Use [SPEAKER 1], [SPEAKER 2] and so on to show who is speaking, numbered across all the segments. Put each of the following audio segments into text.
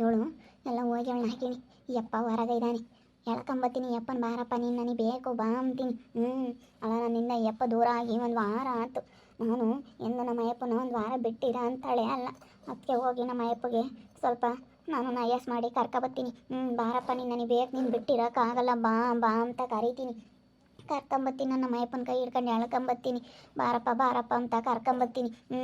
[SPEAKER 1] ಇವಳು, ಎಲ್ಲ ಹೋಗಿ ಅವಳನ್ನ ಹಾಕಿನಿ ಯಪ್ಪ ಹೊರಗೆ ಇದ್ದಾನೆ. ಎಳ್ಕೊಂಬತ್ತೀನಿ ಯಪ್ಪನ ಬಾರಪ್ಪ, ನೀನು ನನಗೆ ಬೇಕು, ಬಾ ಅಂತೀನಿ. ಹ್ಞೂ ಅಲ್ಲ, ನನ್ನಿಂದ ಯಪ್ಪ ದೂರ ಆಗಿ ಒಂದು ವಾರ ಆಯ್ತು ನಾನು ಎಂದು ನಮ್ಮ ಅಯ್ಯಪ್ಪನ ಒಂದು ವಾರ ಬಿಟ್ಟಿರ ಅಂತಾಳೆ. ಅಲ್ಲ ಅದಕ್ಕೆ ಹೋಗಿ ನಮ್ಮ ಅಯ್ಯಪ್ಪಗೆ ಸ್ವಲ್ಪ ನಾನು ನಯಸ್ ಮಾಡಿ ಕರ್ಕೊಬತ್ತೀನಿ ಹ್ಞೂ ಬಾರಪ್ಪ, ನೀನು ನನಗೆ ಬೇಕು, ನೀನು ಬಿಟ್ಟಿರೋಕ್ಕಾಗಲ್ಲ, ಬಾ ಬಾ ಅಂತ ಕರಿತೀನಿ. ಕರ್ಕೊಂಬತ್ತೀನಿ, ನನ್ನ ಅಯ್ಯಪ್ಪನ ಕೈ ಹಿಡ್ಕೊಂಡು ಎಳ್ಕೊಂಬತ್ತೀನಿ. ಬಾರಪ್ಪ ಬಾರಪ್ಪ ಅಂತ ಕರ್ಕೊಂಬತ್ತೀನಿ. ಹ್ಞೂ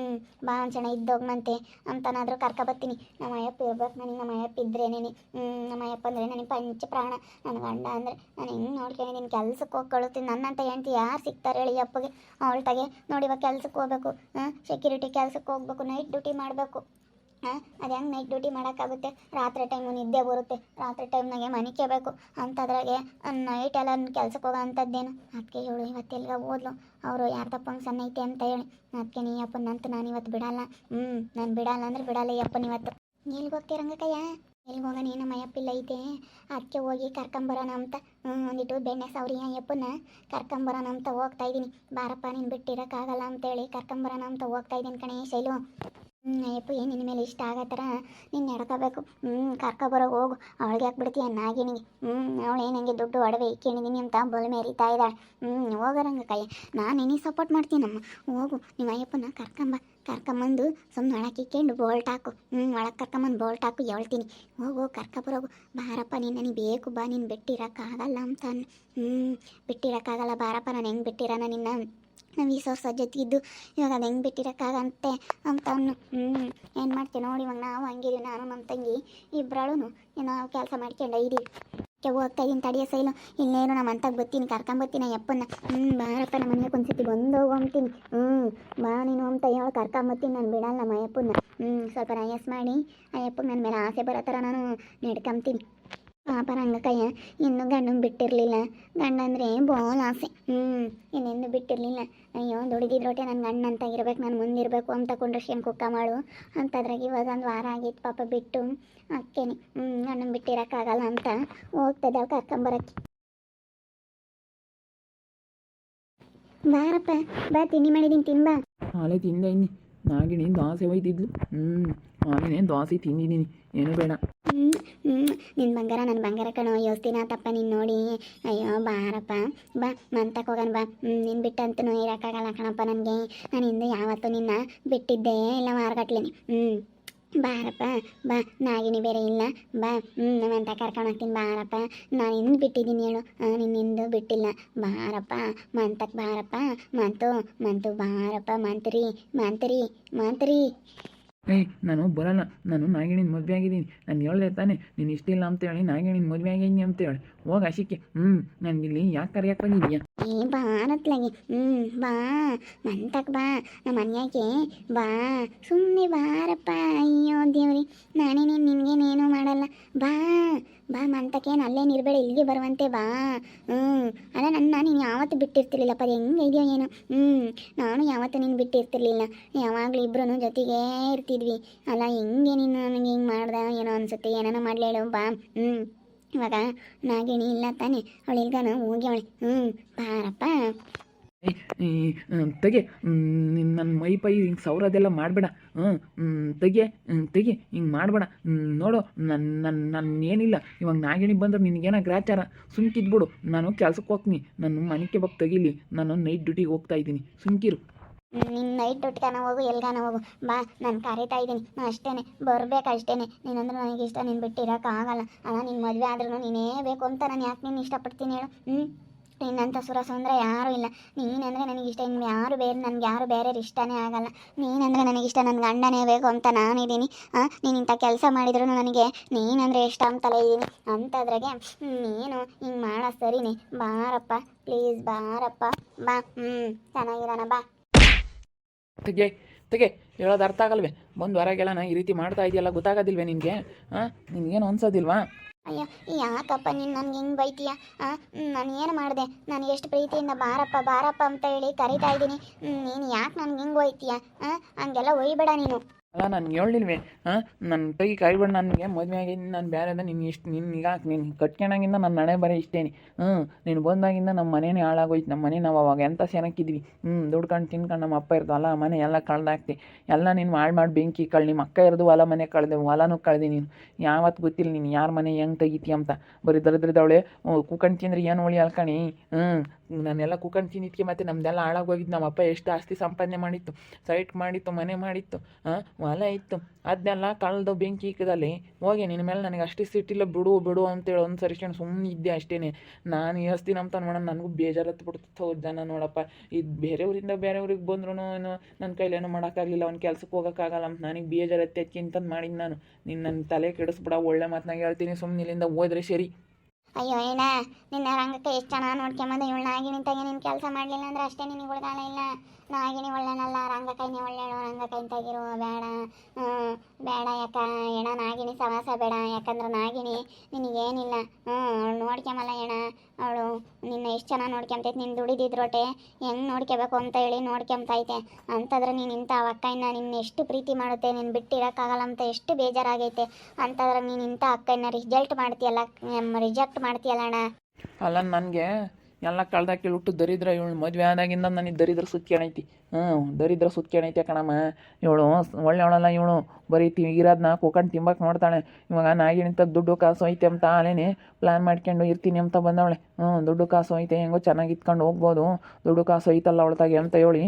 [SPEAKER 1] ಬಾ ಅಂಚಣ ಇದ್ದೋಗ್ನಂತೆ ಅಂತನಾದರೂ ಕರ್ಕೊಬತ್ತೀನಿ. ನಮ್ಮ ಅಯ್ಯಪ್ಪ ಇರ್ಬೇಕು, ನನಗೆ ನಮ್ಮ ಅಯ್ಯಪ್ಪ ಇದ್ರೇನೆ ಹ್ಞೂ ನಮ್ಮ ಅಯ್ಯಪ್ಪ ಅಂದರೆ ನನಗೆ ಪಂಚ ಪ್ರಾಣ. ನನ್ನ ಗಂಡ ಅಂದರೆ ನಾನು ಹೆಂಗೆ ನೋಡ್ಕೊಂಡಿದ್ದೀನಿ ಕೆಲ್ಸಕ್ಕೆ ಹೋಗಿ ಕಳಿಸ್ತೀನಿ ನನ್ನಂತ ಹೆಂಡ್ತಿ ಯಾರು ಸಿಗ್ತಾರೆ ಹೇಳಿ ಅಪ್ಪಗೆ. ಅವಳ್ತಾಗೆ ತಗೆ ನೋಡಿ ಇವಾಗ ಕೆಲ್ಸಕ್ಕೆ ಹೋಗ್ಬೇಕು. ಹಾಂ ಸೆಕ್ಯೂರಿಟಿ ಕೆಲ್ಸಕ್ಕೆ ಹೋಗ್ಬೇಕು ನೈಟ್ ಡ್ಯೂಟಿ ಮಾಡಬೇಕು. ಹಾಂ, ಅದು ಹೆಂಗೆ ನೈಟ್ ಡ್ಯೂಟಿ ಮಾಡೋಕ್ಕಾಗುತ್ತೆ? ರಾತ್ರಿ ಟೈಮು ನಿದ್ದೆ ಬರುತ್ತೆ. ರಾತ್ರಿ ಟೈಮ್ನಾಗೆ ಬೇಕು ಅಂಥದ್ರಾಗೆ ನೈಟ್ ಎಲ್ಲ ಕೆಲ್ಸಕ್ಕೆ ಹೋಗೋ ಅಂಥದ್ದೇನು ಅದಕ್ಕೆ ಇವಳು ಇವತ್ತೆಲ್ಗ ಓದ್ಲು. ಅವರು ಯಾರ್ದಪ್ಪ ಫಂಕ್ಷನ್ ಐತೆ ಅಂತ ಹೇಳಿ. ಅದಕ್ಕೆ ನೀ ಅಪ್ಪನಂತ ನಾನು ಇವತ್ತು ಬಿಡಲ್ಲ. ಹ್ಞೂ ನಾನು ಬಿಡಲ್ಲ ಅಂದ್ರೆ ಬಿಡಲ್ಲ ಈ ಅಪ್ಪನ ಇವತ್ತು. ಎಲ್ಲಿಗೆ ಹೋಗ್ತೀರಂಗಕ್ಕಯ್ಯ ಎಲ್ಲಿಗೆ ಹೋಗೋಣ ನಮ್ಮ ಅಯ್ಯಪ್ಪಿಲ್ಲ ಐತೆ. ಅದಕ್ಕೆ ಹೋಗಿ ಕರ್ಕೊಂಬರೋಣ ಅಂತ. ಒಂದಿಟ್ಟು ಬೆಣ್ಣೆ ಸೌರಿ ಅಯ್ಯಪ್ಪನ ಕರ್ಕೊಂಬರೋಣ ಅಂತ ಹೋಗ್ತಾ ಇದ್ದೀನಿ ಬಾರಪ್ಪ, ನೀನು ಬಿಟ್ಟಿರೋಕ್ಕಾಗಲ್ಲ ಅಂತೇಳಿ ಕರ್ಕೊಂಬರೋಣ ಅಂತ ಹೋಗ್ತಾ ಇದ್ದೀನಿ ಕಣೇ ಶೈಲು. ಅಯ್ಯಪ್ಪ, ಏನು ನಿನ್ನ ಮೇಲೆ ಇಷ್ಟ ಆಗೋ ಥರ ನೀನು ನಡ್ಕೋಬೇಕು. ಹ್ಞೂ ಕರ್ಕೊಬರೋ ಹೋಗು. ಅವಳಿಗೆ ಹಾಕ್ಬಿಡ್ತೀಯ ನಾಗಿನಿಗೆ ಹ್ಞೂ ಅವಳು ಏನು ಹಂಗೆ ದುಡ್ಡು ಒಡವೆ ಇಕ್ಕಿಣಿದೀನಿ ಅಂತ ಬೊಲ್ ಮೇರಿತಾ ಇದ್ದಾಳೆ. ಹ್ಞೂ ಹೋಗೋರಂಗ ಕೈ ನಾನು ನಿನಗೆ ಸಪೋರ್ಟ್ ಮಾಡ್ತೀನಮ್ಮ. ಹೋಗು. ನಿಮ್ಮ ಅಯ್ಯಪ್ಪನ ಕರ್ಕೊಂಬ. ಕರ್ಕೊಂಬಂದು ಸುಮ್ಮನೆ ಒಳಕ್ಕೆ ಇಕ್ಕೊಂಡು ಬೋಲ್ಟ್ ಹಾಕು. ಹ್ಞೂ ಒಳಗೆ ಕರ್ಕೊಂಬಂದು ಬೋಲ್ಟ್ ಹಾಕು, ಹೇಳ್ತೀನಿ. ಹೋಗು, ಕರ್ಕೊಬರೋಗು. ಬಾರಪ್ಪ ನೀನು ನನಗೆ ಬೇಕು ಬಾ. ನೀನು ಬಿಟ್ಟಿರೋಕ್ಕಾಗಲ್ಲ ಅಂತ ಹ್ಞೂ ಬಿಟ್ಟಿರೋಕ್ಕಾಗಲ್ಲ ಬಾರಪ್ಪ. ನಾನು ಹೆಂಗೆ ಬಿಟ್ಟಿರೋಣ ನಿನ್ನ? ನಾವು ಈ ವರ್ಷ ಜೊತೆಗಿದ್ದು ಇವಾಗ ಅದು ಹೆಂಗೆ ಬಿಟ್ಟಿರೋಕ್ಕಾಗಂತೆ ಅಂತ ಅವನು ಹ್ಞೂ ಏನು ಮಾಡ್ತೀವಿ ನೋಡಿ ಇವಾಗ ನಾವು ಹಂಗಿದೀವಿ, ನಾನು ನಮ್ಮ ತಂಗಿ ಇಬ್ಬರಳು ಏನೋ ಕೆಲಸ ಮಾಡ್ಕೊಂಡು ಕೆ ಹೋಗ್ತಾ ಇದ್ದೀನಿ ತಡಿಯ ಸೈಲು. ಇನ್ನೇನು ನಮ್ಮ ಅಂತ ಬರ್ತೀನಿ ಕರ್ಕೊಂಬರ್ತೀನಿ ಅಪ್ಪನ ಹ್ಞೂ ಬಾರಪ್ಪ ನಮ್ಮ ಮನೆಗೆ ಒಂದ್ಸತಿ ಬಂದು ಹೋಗ್ತೀನಿ ಹ್ಞೂ ಬಾ ನೀನು ಅಂತ ಹೇಳಿ ಕರ್ಕೊಂಬರ್ತೀನಿ ನಾನು ಬಿಡಲ್ಲ ನಮ್ಮ ಅಯ್ಯಪ್ಪನ ಹ್ಞೂ ಸ್ವಲ್ಪ ನಯಸ್ ಮಾಡಿ, ಅಯ್ಯಪ್ಪಗೆ ನನ್ನ ಮೇಲೆ ಆಸೆ ಬರೋ ಥರ ನಾನು ನಡ್ಕೊಂತೀನಿ ಪಾಪ ರಂಗಕಯ್ಯ ಇನ್ನು ಗಂಡನ ಬಿಟ್ಟಿರಲಿಲ್ಲ. ಗಂಡ ಅಂದರೆ ಬೋಲ್ ಆಸೆ. ಹ್ಞೂ ಇನ್ನೆಂದು ಬಿಟ್ಟಿರಲಿಲ್ಲ. ಅಯ್ಯೋ ದುಡಿದಿದ್ರೊಟ್ಟೆ ನನ್ನ ಗಂಡ ಅಂತ ಇರ್ಬೇಕು, ನಾನು ಮುಂದಿರಬೇಕು ಅಂತ ಕುಂಡ್ರಶ್ಯನ್ ಕುಕ್ಕ ಮಾಡು. ಅಂತದ್ರಾಗ ಇವಾಗ ಒಂದು ವಾರ ಆಗಿತ್ತು ಪಾಪ ಬಿಟ್ಟು ಅಕ್ಕೇನೆ. ಹ್ಞೂ ಗಂಡನ ಬಿಟ್ಟಿರೋಕ್ಕಾಗಲ್ಲ ಅಂತ ಹೋಗ್ತದೆ ಅವ್ಳು ಕರ್ಕೊಂಬರಕ್ಕೆ. ಬಾರಪ್ಪ, ಬಾ, ತಿಂಡಿ ಮಾಡಿದ್ದೀನಿ ತಿನ್ಬಾ.
[SPEAKER 2] ಹಾಲೆ ತಿಂದೆ ನಾಗಿಣಿ ದೋಸೆ ಒಯ್ದಿದ್ಲು. ಹ್ಞೂ ನಾಗಿನೇ ದೋಸೆ ತಿಂದಿದ್ದೀನಿ. ಏನು ಬೇಡ.
[SPEAKER 1] ನಿನ್ನ ಬಂಗಾರ ನನ್ನ ಬಂಗಾರ ಕಣೋ. ಯೋಸ್ತಿನ ತಪ್ಪ ನೀನು ನೋಡಿ. ಅಯ್ಯೋ, ಬಾರಪ್ಪ. ಬಾ ಮಂತಕ್ಕೆ ಹೋಗೋಣ, ಬಾ. ನಿನ್ನ ಬಿಟ್ಟಂತೂ ಇರೋಕ್ಕಾಗಲ್ಲ ಕಣಪ್ಪ ನನಗೆ. ನಾನು ಹಿಂದೆ ಯಾವತ್ತೂ ನಿನ್ನ ಬಿಟ್ಟಿದ್ದೆ ಇಲ್ಲ ಮಾರ್ಗಟ್ಲೇನೆ. ಹ್ಞೂ ಬಾರಪ್ಪ ಬಾ ನಾಗಿನಿ ಬೇರೆ ಇಲ್ಲ. ಬಾ ಹ್ಞೂ ನಮ್ಮಂತ ಕರ್ಕೊಂಡು ಹೋಗ್ತೀನಿ ಬಾರಪ್ಪ ನಾನು ಇನ್ನು ಬಿಟ್ಟಿದ್ದೀನಿ ಹೇಳು. ನಿನ್ನಿಂದು ಬಿಟ್ಟಿಲ್ಲ. ಬಾರಪ್ಪ ಮಂತಕ್ಕೆ ಬಾರಪ್ಪ ಮಂತು ಮಂತು ಬಾರಪ್ಪ ಮಂತ್ರಿ ಮಂತ್ರಿ ಮಂತ್ರಿ.
[SPEAKER 2] ಏಯ್, ನಾನು ಬರಲ್ಲ. ನಾನು ನಾಗಿಣಿನ ಮದುವೆ ಆಗಿದ್ದೀನಿ. ನಾನು ಹೇಳ್ದೆ ತಾನೆ, ನೀನು ಇಷ್ಟಿಲ್ಲ ಅಂತೇಳಿ ನಾಗಿಣಿನ ಮದುವೆ ಆಗಿದ್ದೀನಿ ಅಂತೇಳಿ ಹೋಗ ಅಶಿಕೆ ಹ್ಞೂ ನಾನು ಇಲ್ಲಿ ಯಾಕೆ ಕರೆಯಕ್ಕೆ ಬಂದಿದ್ಯಾ
[SPEAKER 1] ಏ ಬಾನತ್ಲಾಗಿ ಹ್ಞೂ ಬಾ. ಮಂತಕ್ ಬಾ. ನಮ್ಮ ಮನ್ಯಾಗೆ ಬಾ. ಸುಮ್ಮನೆ ಬಾರಪ್ಪ. ಅಯ್ಯೋ, ದೇವ್ರಿ. ನಾನೇನೇನು ನಿನಗೇನೇನು ಮಾಡಲ್ಲ. ಬಾ. ಬಾ ಮಂತಕ್ಕೇನು ಅಲ್ಲೇ ನಿರ್ಬೇಡ ಇಲ್ಲಿಗೆ ಬರುವಂತೆ ಬಾ. ಹ್ಞೂ ಅಲ್ಲ ನನ್ನ ನೀನು ಯಾವತ್ತೂ ಬಿಟ್ಟಿರ್ತಿರ್ಲಿಲ್ಲಪ್ಪ ಅದು ಹೆಂಗೆ ಇದೆಯೋ ಏನೋ. ಹ್ಞೂ ನಾನು ಯಾವತ್ತೂ ನೀನು ಬಿಟ್ಟಿರ್ತಿರ್ಲಿಲ್ಲ. ಯಾವಾಗಲೂ ಇಬ್ಬರೂ ಜೊತೆಗೇ ಇರ್ತಿದ್ವಿ. ಅಲ್ಲ, ಹೆಂಗೆ ನೀನು ನನಗೆ ಹಿಂಗೆ ಮಾಡ್ದೆ, ಏನೋ ಅನ್ಸುತ್ತೆ, ಏನಾನ ಮಾಡಲೇಳು ಬಾ. ಹ್ಞೂ ಇವಾಗ ನಾಗಿಣಿ ಇಲ್ಲ ತಾನೆ. ಅವಳು ಇಲ್ಗಾನು ಹೋಗಿ ಅವಳೆ. ಹ್ಞೂ ಬಾರಪ್ಪ.
[SPEAKER 2] ಈ ತೆಗೆ ನನ್ನ ಮೈ ಪೈ ಹಿಂಗೆ ಸೌರದೆಲ್ಲ ಮಾಡಬೇಡ. ಹ್ಞೂ ತೆಗೆ ತೆಗೆ, ಹಿಂಗೆ ಮಾಡಬೇಡ. ನೋಡು ನನ್ನ ನನ್ನ ನನ್ನ ಏನಿಲ್ಲ. ಇವಾಗ ನಾಗಿಣಿ ಬಂದ್ರೆ ನಿನಗೇನ ಗ್ರಾಚಾರ? ಸುಮ್ಕಿದ್ಬಿಡು. ನಾನು ಕೆಲ್ಸಕ್ಕೆ ಹೋಗ್ತೀನಿ. ನನ್ನ ಮನೆಗೆ ಬಗ್ಗೆ ತೆಗೀಲಿ. ನಾನು ನೈಟ್ ಡ್ಯೂಟಿಗೆ ಹೋಗ್ತಾ ಇದ್ದೀನಿ. ಸುಮ್ಕಿರು.
[SPEAKER 1] ನಿನ್ನ ನೈಟ್ ಡ್ಯೂಟಿಗಾನ ಹೋಗು, ಎಲ್ಗಾನ ಹೋಗು. ಬಾ, ನಾನು ಕರೀತಾ ಇದ್ದೀನಿ. ಅಷ್ಟೇ ಬರ್ಬೇಕು ಅಷ್ಟೇ ನೀನಂದ್ರೆ ನನಗೆ ಇಷ್ಟ, ನೀನು ಬಿಟ್ಟಿರೋಕ್ಕಾಗಲ್ಲ ಅಲ್ಲ ನಿನ್ನ ಮದುವೆ ಆದ್ರೂ ನೀನೇ ಬೇಕು ಅಂತ ನಾನು ಯಾಕೆ ನೀನು ಇಷ್ಟಪಡ್ತೀನಿ ಹೇಳು? ಹ್ಞೂ ನಿನ್ನಂಥ ಸುರಸು ಅಂದರೆ ಯಾರೂ ಇಲ್ಲ. ನೀನಂದರೆ ನನಗಿಷ್ಟ ಇನ್ನು ಯಾರು ಬೇರೆ, ನನಗೆ ಯಾರು ಬೇರೆ ಇಷ್ಟನೇ ಆಗಲ್ಲ. ನೀನಂದರೆ ನನಗಿಷ್ಟ ನನ್ನ ಗಂಡನೇ ಬೇಕು ಅಂತ ನಾನಿದ್ದೀನಿ. ನೀನು ಇಂಥ ಕೆಲಸ ಮಾಡಿದ್ರು ನನಗೆ ನೀನಂದರೆ ಇಷ್ಟ ಅಂತಲೇ ಇದ್ದೀನಿ. ಅಂತದ್ರಾಗೆ ನೀನು ಹಿಂಗೆ ಮಾಡೋ, ಸರಿನಿ. ಬಾರಪ್ಪ, ಪ್ಲೀಸ್ ಬಾರಪ್ಪ. ಬಾ ಹ್ಞೂ ಚೆನ್ನಾಗಿರೋಣ, ಬಾ.
[SPEAKER 2] ತೆಗೆ ತೆಗೆ. ಹೇಳೋದು ಅರ್ಥ ಆಗಲ್ವೇ? ಬಂದು ಹೊರಗೆಲ್ಲ ಈ ರೀತಿ ಮಾಡ್ತಾ ಇದೆಯಲ್ಲ, ಗೊತ್ತಾಗೋದಿಲ್ವೇ ನಿನಗೆ? ಹಾಂ ನಿನಗೇನು ಅನ್ಸೋದಿಲ್ವಾ?
[SPEAKER 1] ಅಯ್ಯೋ, ಯಾಕಪ್ಪ ನೀನು ನನಗೆ ಹಿಂಗೆ ಬೈತೀಯ? ನಾನು ಏನು ಮಾಡಿದೆ? ನಾನು ಎಷ್ಟು ಪ್ರೀತಿಯಿಂದ ಬಾರಪ್ಪ ಬಾರಪ್ಪ ಅಂತ ಹೇಳಿ ಕರಿತಾ ಇದ್ದೀನಿ. ನೀನು ಯಾಕೆ ನನಗೆ ಹಿಂಗೆ ಒಯ್ತೀಯ? ಹಂಗೆಲ್ಲ ಒಯ್ಬೇಡ ನೀನು.
[SPEAKER 2] ಅಲ್ಲ, ನಾನು ಹೇಳಿಲ್ವೇ ಹಾಂ ನನ್ನ ಕೈ ಕೈ ಬಿಡು ನನಗೆ ಮದುವೆ ಆಗಿದ್ದು ನಾನು ಬೇರೆ ಅದ ನಿನ್ನ ಇಷ್ಟು ನಿನ್ನ ಈಗ, ನೀನು ಕಟ್ಕೊಂಡಾಗಿಂದ ನನ್ನ ಮನೆ ಬರೀ ಇಷ್ಟೇನೆ. ಹ್ಞೂ, ನೀನು ಬಂದಾಗಿಂದ ನಮ್ಮ ಮನೇನೇ ಹಾಳಾಗೋಯ್ತು ನಮ್ಮ ಮನೆ ನಾವು ಅವಾಗ ಎಂಥ ಸೆನಕ್ಕಿದ್ವಿ ಹ್ಞೂ, ದುಡ್ಕೊಂಡು ತಿನ್ಕೊಂಡು ನಮ್ಮ ಅಪ್ಪ ಇರ್ದು, ಅಲ್ಲ, ಮನೆ ಎಲ್ಲ ಕಳ್ದಾಕ್ತಿ ಎಲ್ಲ ನೀನು ಮಾಡಿ ಮಾಡಿ, ಬೆಂಕಿ ಕಳ್ಳಿ ನಿಮ್ಮ ಅಕ್ಕ ಇರೋದು ಹೊಲ ಮನೆ ಕಳೆದೆ, ಹೊಲನೂ ಕಳೆದೆ ನೀನು. ಯಾವತ್ತು ಗೊತ್ತಿಲ್ಲ ನೀನು ಯಾರ ಮನೆ ಹೆಂಗೆ ತೆಗಿತಿ ಅಂತ. ಬರೀ ದರಿದ್ರದವಳೆ ಕೂಕಂಡು ತಿಂದ್ರೆ ಏನು ಉಳಿ ಅಲ್ಕಣಿ ಹ್ಞೂ ನಾನೆಲ್ಲ ಕೂಕಂಡು ತಿನ್ನಿದ್ಕೆ ಮತ್ತೆ ನಮ್ದೆಲ್ಲ ಹಾಳಾಗೋಗಿದ್ದು ನಮ್ಮ ಅಪ್ಪ ಎಷ್ಟು ಆಸ್ತಿ ಸಂಪಾದನೆ ಮಾಡಿತ್ತು, ಸೈಟ್ ಮಾಡಿತ್ತು, ಮನೆ ಮಾಡಿತ್ತು ಹಾಂ ಹೊಲ ಇತ್ತು ಅದನ್ನೆಲ್ಲ ಕಳ್ದು ಬೆಂಕಿ ಇಕ್ಕದಲ್ಲಿ, ಹೋಗಿ ನಿನ್ನ ಮೇಲೆ ನನಗೆ ಅಷ್ಟೇ ಸಿಟ್ಟಿಲ್ಲ, ಬಿಡು ಬಿಡು ಅಂತೇಳಿ ಒಂದು ಸರಿಸ್ಕೊಂಡು ಸುಮ್ಮನೆ ಇದ್ದೆ ಅಷ್ಟೇ ನಾನು ಹಸ್ತಿ ನಮ್ಮ ಅಂತ ನೋಡೋಣ ನನಗೂ ಬೇಜಾರು ಹತ್ಬಿಡ್ತು ಜನ ನೋಡಪ್ಪ, ಇದು ಬೇರೆಯವರಿಂದ ಬೇರೆಯವ್ರಿಗೆ ಬಂದ್ರೂ ನನ್ನ ಕೈಲೇನೂ ಮಾಡೋಕ್ಕಾಗಲಿಲ್ಲ, ಅವ್ನ ಕೆಲ್ಸಕ್ಕೆ ಹೋಗೋಕ್ಕಾಗಲ್ಲ ಅಂತ ನನಗೆ ಬೇಜಾರು ಅದಕ್ಕಿಂತ ಮಾಡಿದ್ದು ನಾನು. ನಿನ್ನ ನನ್ನ ತಲೆ ಕೆಡಿಸ್ಬಿಡ, ಒಳ್ಳೆ ಮಾತನಾಗ ಹೇಳ್ತೀನಿ ಸುಮ್ಮನೆ ಇಲ್ಲಿಂದ ಹೋದ್ರೆ ಸರಿ.
[SPEAKER 1] ಅಯ್ಯೋ, ಏನ? ನಿನ್ನ ರಂಗಕ್ಕೆ ಎಷ್ಟು ಚೆನ್ನಾಗಿ ನೋಡ್ಕೊಂಬಂದು ಇವಳನ್ನ ನಾಗಿನಿ ತಾಗಿ ನೀನು ಕೆಲಸ ಮಾಡಲಿಲ್ಲ ಅಂದ್ರೆ ಅಷ್ಟೇ ನಿನಗೆ ಉಳ್ಗಾಲ ಇಲ್ಲ. ನಾಗಿನಿ ಒಳ್ಳೆನಲ್ಲ, ರಂಗಕೈನಿ ಒಳ್ಳೆಯಳು ರಂಗಕೈನ್ ತೆಗಿರು, ಬೇಡ ಬೇಡ ಯಾಕ? ಎಣ ನಾಗಿನಿ ಸವಾಸ ಬೇಡ, ಯಾಕಂದ್ರೆ ನಾಗಿನಿ ನಿನಗೇನಿಲ್ಲ. ಹ್ಞೂ ಅವಳು ನೋಡ್ಕೊಂಬಲ್ಲ ಎಣ. ಅವಳು ನಿನ್ನ ಎಷ್ಟು ಚೆನ್ನಾಗಿ ನೋಡ್ಕೊಂತೈತೆ ನೀನು ದುಡಿದಿದ್ರೊಟ್ಟೆ ಹೆಂಗೆ ನೋಡ್ಕೋಬೇಕು ಅಂತ ಹೇಳಿ ನೋಡ್ಕೊಂತೈತೆ ಅಂತಂದ್ರೆ ನೀನು ಇಂಥ ಅಕ್ಕಯ್ಯನ ನಿನ್ನ ಎಷ್ಟು ಪ್ರೀತಿ ಮಾಡುತ್ತೆ, ನೀನು ಬಿಟ್ಟಿರೋಕ್ಕಾಗಲ್ಲ ಅಂತ ಎಷ್ಟು ಬೇಜಾರಾಗೈತೆ. ಅಂತಂದ್ರೆ ನೀನು ಇಂಥ ಅಕ್ಕಯ್ಯನ ರಿಜಲ್ಟ್ ಮಾಡ್ತೀಯಲ್ಲ ರಿಜೆಕ್ಟ್ ಮಾಡ್ತೀಯಲ್ಲ ಅಣ್ಣ.
[SPEAKER 2] ಅಲ್ಲ, ನನಗೆ ಎಲ್ಲ ಕಳ್ದಾಕಿ ಹುಟ್ಟು ದರಿದ್ರ ಇವಳು ಮದುವೆ ಆದಾಗಿಂದ ನನಗೆ ದರಿದ್ರ ಸುತ್ಕ್ಯಾಣೈತಿ ಹ್ಞೂ ದರಿದ್ರ ಸುತ್ಕ್ಯಾಣೈತೆ ಕಣಮ್ಮ. ಇವಳು ಒಳ್ಳೆಯವಳಲ್ಲ ಇವಳು. ಬರೀ ತಿ ಇರೋದನ್ನ ಕೂಕಂಡು ತಿಂಬಕ್ಕೆ ನೋಡ್ತಾಳೆ. ಇವಾಗ ನಾಗಿನಿಂತ ದುಡ್ಡು ಕಾಸು ಐತೆ ಅಂತ ಆಲೇನೆ ಪ್ಲ್ಯಾನ್ ಮಾಡ್ಕೊಂಡು ಇರ್ತೀನಿ ಅಂತ ಬಂದವಳೆ. ಹ್ಞೂ ದುಡ್ಡು ಕಾಸು ಐತೆ, ಹೆಂಗೋ ಚೆನ್ನಾಗಿ ಇತ್ಕೊಂಡು ಹೋಗ್ಬೋದು. ದುಡ್ಡು ಕಾಸು ಐತಲ್ಲ ಅವಳ್ತಾಗೆ ಅಂತ ಹೇಳಿ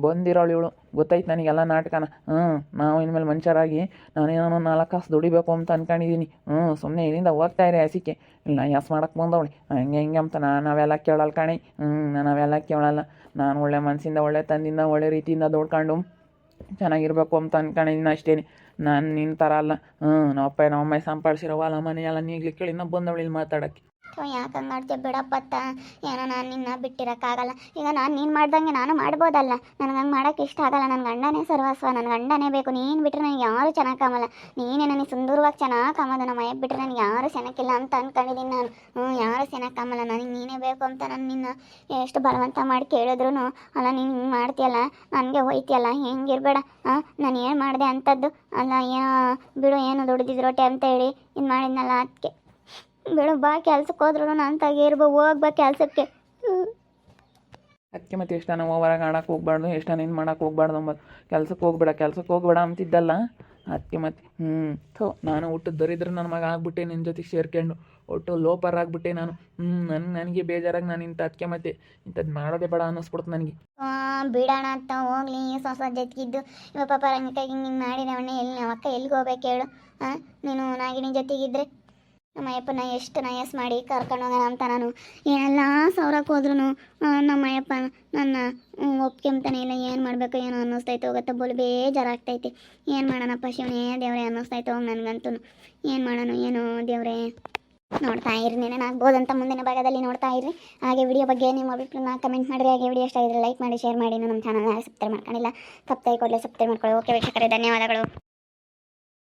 [SPEAKER 2] ಬಂದಿರೋಳು ಇವಳು. ಗೊತ್ತಾಯ್ತು ನನಗೆಲ್ಲ ನಾಟಕನ. ಹ್ಞೂ ನಾವು ಇನ್ಮೇಲೆ ಮನುಷ್ಯರಾಗಿ ನಾನೇನೋ ನಾಲ್ಕು ಕಾಸು ದುಡಿಬೇಕು ಅಂತ ಅನ್ಕೊಂಡಿದ್ದೀನಿ ಹ್ಞೂ ಸುಮ್ಮನೆ ಇಲ್ಲಿಂದ ಹೋಗ್ತಾ ಇರಿ ಹಸಿಕೆ ಇಲ್ಲ ಎಸ್ ಮಾಡಕ್ಕೆ ಬಂದವಳಿ. ಹಂಗೆ ಹಿಂಗೆ ಅಂತ ನಾನು ಅವೆಲ್ಲ ಕೇಳಲ್ಲ ಕಾಣಿ. ಹ್ಞೂ ನಾನು ಅವೆಲ್ಲ ಕೇಳಲ್ಲ. ನಾನು ಒಳ್ಳೆ ಮನಸ್ಸಿಂದ ಒಳ್ಳೆ ತಂದಿಂದ, ಒಳ್ಳೆ ರೀತಿಯಿಂದ ದೊಡ್ಕೊಂಡು ಚೆನ್ನಾಗಿರ್ಬೇಕು ಅಂತ ಅನ್ಕೊಂಡಿದ್ದೀನಿ ಅಷ್ಟೇ. ನಾನು ನಿನ್ನ ಥರ ಅಲ್ಲ. ಹ್ಞೂ ನಮ್ಮಪ್ಪ ನಮ್ಮಮ್ಮ ಸಂಪಾಡಿಸಿರೋ ಹೊಲ, ಮನೆ ಎಲ್ಲ ನೀಗ್ಲಿ ಕೇಳಿ ನಾ ಬಂದವಳು ಇಲ್ಲಿ ಮಾತಾಡೋಕ್ಕೆ.
[SPEAKER 1] ಯಾಕೆ ಹಂಗೆ ಮಾಡ್ತೀಯ? ಬಿಡಪ್ಪತ್ತ ಏನೋ ನಾನು ನಿನ್ನ ಬಿಟ್ಟಿರೋಕ್ಕಾಗಲ್ಲ. ಈಗ ನಾನು ನೀನು ಮಾಡ್ದಂಗೆ ನಾನು ಮಾಡ್ಬೋದಲ್ಲ. ನನಗೆ ಹಂಗೆ ಮಾಡೋಕ್ಕೆ ಇಷ್ಟ ಆಗಲ್ಲ. ನನ್ನ ಗಂಡನೇ ಸರ್ವಸ್ವ. ನನ್ನ ಗಂಡನೇ ಬೇಕು. ನೀನು ಬಿಟ್ಟರೆ ನನಗೆ ಯಾರು ಚೆನ್ನಾಗಿ ಕಾಮಲ್ಲ. ನೀನೇ ನನಗೆ ಸುಂದರವಾಗಿ ಚೆನ್ನಾಗಿ ಕಾಮೋದು. ನಮ್ಮ ಅಯ್ಯ ಬಿಟ್ಟರೆ ನನಗೆ ಯಾರು ಚೆನ್ನಾಗಿಲ್ಲ ಅಂತ ಅಂದ್ಕೊಂಡಿದ್ದೀನಿ ನಾನು. ಹ್ಞೂ ಯಾರು ಚೆನ್ನಾಗಿ ಕಾಮಲ್ಲ. ನನಗೆ ನೀನೇ ಬೇಕು ಅಂತ ನಾನು ನಿನ್ನ ಎಷ್ಟು ಬಲವಂತ ಮಾಡಿ ಕೇಳಿದ್ರು ಅಲ್ಲ, ನೀನು ಹಿಂಗೆ ಮಾಡ್ತೀಯಲ್ಲ? ನನಗೆ ಹೋಯ್ತಿಯಲ್ಲ? ಹೆಂಗಿರ್ಬೇಡ. ನಾನು ಏನು ಮಾಡಿದೆ ಅಂಥದ್ದು ಅಲ್ಲ ಏನೋ ಬಿಡು, ಏನು ದುಡಿದಿದ್ರೊಟ್ಟೆ ಅಂತ ಹೇಳಿ ಇದು ಮಾಡಿದ್ನಲ್ಲ ಅದಕ್ಕೆ ಬಿಡು ಬಾ ಕೆಲ್ಸಕ್ಕೆ ಹೋದ್ರು ನಾನು ತಾಗೆ ಇರ್ಬೋ ಹೋಗ್ಬಾ ಕೆಲಸಕ್ಕೆ.
[SPEAKER 2] ಅದಕ್ಕೆ ಮತ್ತೆ ಎಷ್ಟು ನಾನು ಹೊರಗೆ ಆಡಕ್ಕೆ ಹೋಗ್ಬಾರ್ದು ಎಷ್ಟು ಏನು ಮಾಡಕ್ಕೆ ಹೋಗ್ಬಾರ್ದು ಅಂಬದು ಕೆಲ್ಸಕ್ಕೆ ಹೋಗ್ಬೇಡ ಕೆಲ್ಸಕ್ಕೆ ಹೋಗ್ಬೇಡ ಅಂತಿದ್ದಲ್ಲ? ಅದಕ್ಕೆ ಮತ್ತೆ ಹ್ಞೂ ಥೋ ನಾನು ಹುಟ್ಟು ದರಿದ್ರ ನನ್ನ ಮಗ ಆಗ್ಬಿಟ್ಟೆ ನಿನ್ನ ಜೊತೆಗೆ ಸೇರ್ಕೊಂಡು ಒಟ್ಟು ಲೋಪರ್ ಆಗ್ಬಿಟ್ಟೆ ನಾನು. ಹ್ಞೂ ನನ್ ನನಗೆ ಬೇಜಾರಾಗಿ ನಾನು ಇಂಥ ಅದಕ್ಕೆ ಮತ್ತೆ ಇಂಥದ್ದು ಮಾಡೋದೇ ಬೇಡ ಅನ್ನಿಸ್ಬಿಡ್ತು ನನಗೆ.
[SPEAKER 1] ಬಿಡೋಣ ಅಂತ ಹೋಗ್ಲಿ ಹೊಸ ಜೊತೆಗಿದ್ದು ಇವಾಗ ಪಾಪ ರಂಗಕ್ಕಾಗಿ ಹಿಂಗೆ ಮಾಡಿದವಣ್ಣ ಎಲ್ಲಿ ನಮ್ಮ ಅಕ್ಕ ಎಲ್ಲಿಗೆ ಹೋಗ್ಬೇಕು ಹೇಳು. ಹಾಂ ನೀನು ನಾಗಿನ ಜೊತೆಗಿದ್ರೆ ನಮ್ಮ ಅಯ್ಯಪ್ಪನ ಎಷ್ಟು ನಯಸ್ ಮಾಡಿ ಕರ್ಕೊಂಡು ಹೋಗೋಣ ಅಂತ ನಾನು. ಏನೆಲ್ಲ ಸಾವಿರಕ್ಕೆ ಹೋದ್ರೂ ನಮ್ಮ ಅಯ್ಯಪ್ಪ ನನ್ನ ಒಪ್ಕೊಂತಾನೆ ಇಲ್ಲ, ಏನು ಮಾಡಬೇಕು, ಏನೋ ಅನ್ನಿಸ್ತೈತೆ ಹೋಗುತ್ತೆ, ಬೋಲ್ ಬೇಜಾರಾಗ್ತೈತೆ ಏನು ಮಾಡೋಣಪ್ಪ ಶಿವನೇ, ದೇವ್ರೆ ಅನ್ನಿಸ್ತೈತೆ ಹೋಗಿ ನನಗಂತೂ ಏನು ಮಾಡೋಣ, ಏನು ದೇವ್ರೆ. ನೋಡ್ತಾ ಇರಿ ನಾನಾಗ್ಬೋದಂತ ಮುಂದಿನ ಭಾಗದಲ್ಲಿ ನೋಡ್ತಾ ಇರಿ. ಹಾಗೆ ವಿಡಿಯೋ ಬಗ್ಗೆ ನಿಮ್ಮ ಅಭಿಪ್ರಾಯ ಕಮೆಂಟ್ ಮಾಡಿರಿ. ಹಾಗೆ ವಿಡಿಯೋ ಇಷ್ಟ ಆಗಿದ್ರೆ ಲೈಕ್ ಮಾಡಿ ಶೇರ್ ಮಾಡಿ. ನಮ್ಮ ಚಾನಲ್ನ ಸಬ್ಸ್ಕ್ರೈಬ್ ಮಾಡ್ಕೊಂಡಿಲ್ಲ ಸಬ್ಸ್ಕ್ರೈಬ್ ಸಬ್ಸ್ಕ್ರೈಬ್ ಮಾಡ್ಕೊಳ್ಳಿ. ಓಕೆ ವೀಕ್ಷಕರೇ, ಧನ್ಯವಾದಗಳು.